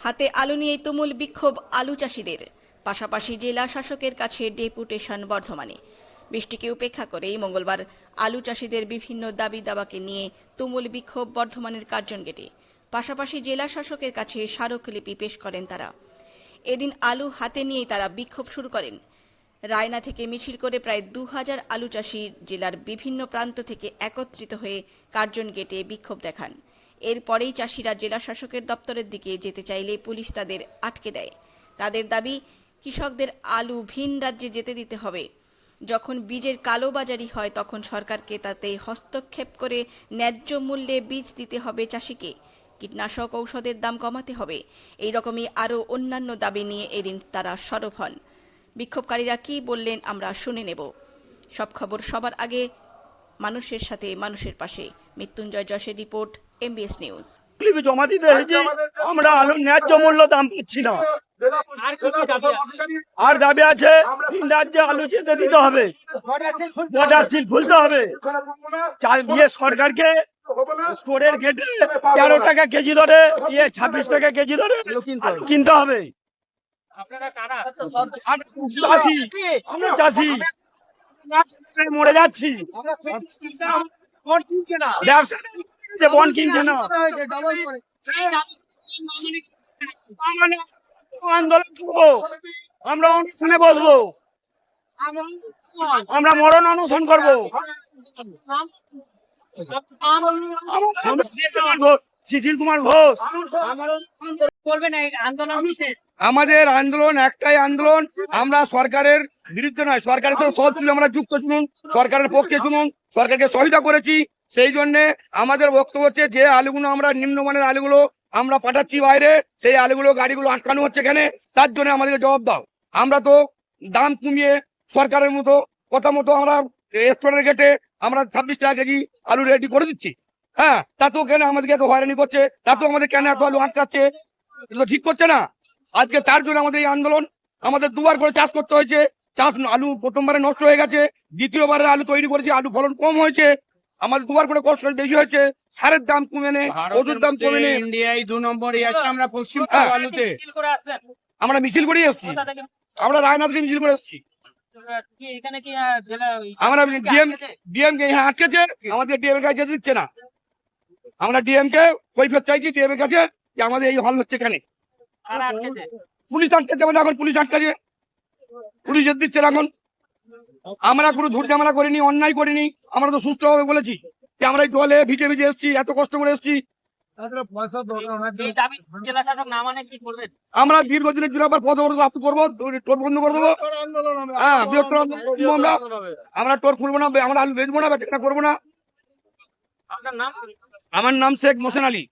হাতে আলু নিয়ে তুমুল বিক্ষোভ আলু চাষিদের পাশাপাশি জেলা শাসকের কাছে ডেপুটেশন বর্ধমানে। বৃষ্টিকে উপেক্ষা করেই মঙ্গলবার আলু চাষিদের বিভিন্ন দাবি দাবাকে নিয়ে তুমুল বিক্ষোভ বর্ধমানের কার্জন গেটে। পাশাপাশি জেলা শাসকের কাছে স্মারকলিপি পেশ করেন তারা। এদিন আলু হাতে নিয়েই তারা বিক্ষোভ শুরু করেন। রায়না থেকে মিছিল করে প্রায় দু হাজার আলু চাষি জেলার বিভিন্ন প্রান্ত থেকে একত্রিত হয়ে কার্জন গেটে বিক্ষোভ দেখান। এরপরেই চাষিরা জেলা শাসকের দপ্তরের দিকে যেতে চাইলে পুলিশ তাদের আটকে দেয়। তাদের দাবি, কৃষকদের আলু ভিন রাজ্যে যেতে দিতে হবে। যখন বীজের কালোবাজারি হয়, তখন সরকারকে তাতে হস্তক্ষেপ করে ন্যায্য মূল্যে বীজ দিতে হবে চাষিকে। কীটনাশক ঔষধের দাম কমাতে হবে। এই রকমই আরও অন্যান্য দাবি নিয়ে এদিন তারা সরব হন। বিক্ষোভকারীরা কি বললেন আমরা শুনে নেব। সব খবর সবার আগে মানুষের সাথে মানুষের পাশে। মৃত্যুঞ্জয় যশের রিপোর্ট এমবিএস নিউজ জমা দিতে এসেছি আমরা আলুর ন্যায্য মূল্য দাম পাচ্ছি না। আর কি কি দাবি আছে? রাজ্যে আলু যেতে দিতে হবে। বর্ডার সিল খুলতে হবে। চাল ইয়ে সরকারকে স্টোরের গেটে তেরো টাকা কেজি ধরে ইয়ে ছাব্বিশ টাকা কেজি ধরে কিনতে হবে। আমরা চাষি। মরে যাচ্ছি। বন কিনছে না। দাবি মানে আন্দোলন করব। আমরা অনুষ্ঠানে বসবো। আমরা মরণ অনশন করব। আমরা শিশির কুমার ঘোষ। আমাদের আন্দোলন একটাই আন্দোলন আমরা সরকারের বিরুদ্ধে নয় সরকারের তো সব শুনে আমরা যুক্ত শুনুন সরকারের পক্ষে শুনুন সরকারকে সহায়তা করেছি সেই জন্য আমাদের বক্তব্য হচ্ছে যে আলুগুলো আমরা নিম্নমানের আলুগুলো আমরা পাঠাচ্ছি বাইরে সেই আলুগুলো গাড়িগুলো আটকানো হচ্ছে এখানে তার জন্য আমাদেরকে জবাব দাও। আমরা তো দাম কমিয়ে সরকারের মতো কথা মতো আমরা রেস্টুরেন্টের গেটে আমরা ছাব্বিশ টাকা কেজি আলু রেডি করে দিচ্ছি। হ্যাঁ তাতেও কেন আমাদেরকে এত হয়রানি করছে? তাতেও আমাদের কেন এত আলু আটকাচ্ছে? এটা তো ঠিক করছে না। আজকে তার জন্য আমাদের এই আন্দোলন আমাদের দুবার করে চাষ করতে হয়েছে। চাষ আলু প্রথমবারে নষ্ট হয়ে গেছে দ্বিতীয়বারে আলু তৈরি করেছি আলু ফলন কম হয়েছে। আমাদের দুবার করে কষ্ট বেশি হয়েছে সারের দাম কমে নেই ওষুধ দাম কমে নেই। ইন্ডিয়ায় দু নম্বরে আছে আমরা পশ্চিম হ্যাঁ। আলুতে। করে আসলেন আমরা মিছিল করেই এসেছি। আমরা রায়নাথকে মিছিল করে এসেছি। কি এখানে কি আহ, জেলা আমরা ডিএম আটকেছে? ডিএম কে আটকেছে আমাদের ডিএম কাছে যেতে দিচ্ছে না। আমরা ডিএম কে কৈফিয়ত চাইছি ডিএম এর কাছে যে আমাদের এই হল হচ্ছে কেন? পুলিশ আটকেছে আমাদের এখন পুলিশ আটকাছে। পুলিশ যেতে দিচ্ছে না এখন। আমরা কোনো ধূর ঝামেলা করিনি অন্যায় করিনি। আমরা তো সুস্থভাবে বলেছি যে আমরা এই জলে ভিজে ভিজে এসেছি এত কষ্ট করে এসেছি। এই দাবি জেলা শাসক না মানে আমরা দীর্ঘদিনের জন্য আবার করব টোর বন্ধ করে দেবো। হ্যাঁ বৃহত্তর আমরা। আমরা টোর খুলবো না আমরা আলু বেচবো না বেচা করব না। আপনার নাম? আমার নাম শেখ মোসেন আলী।